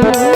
Thank you.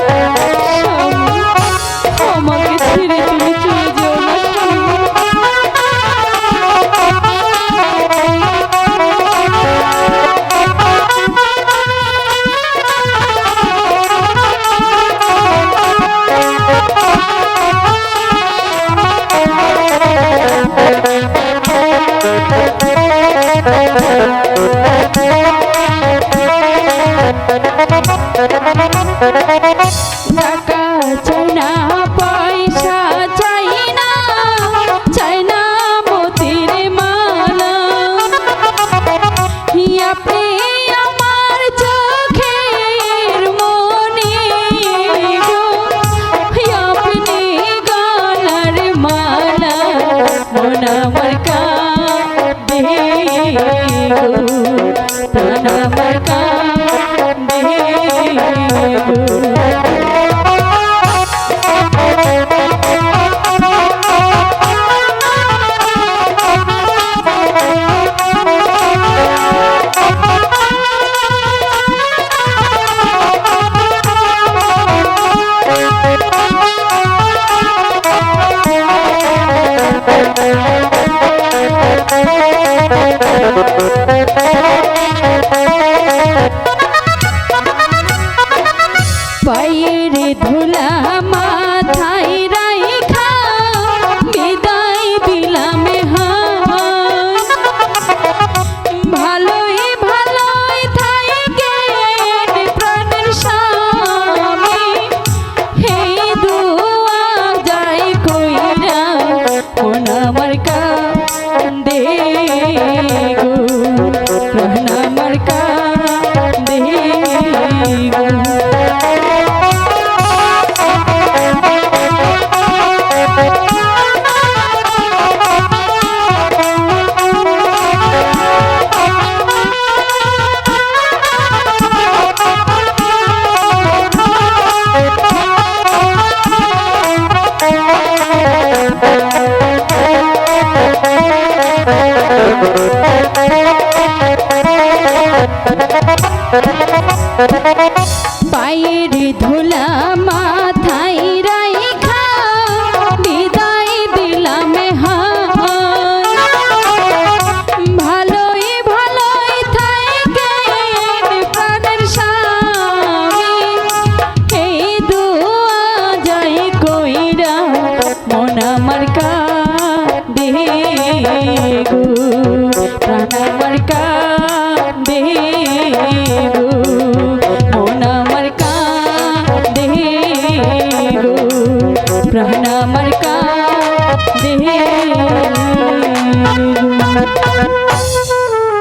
तन पर का Thank you. কান্দে গো প্রাণ আমার কান্দে গো মন আমার কান্দে গো প্রাণ আমার কান্দে গো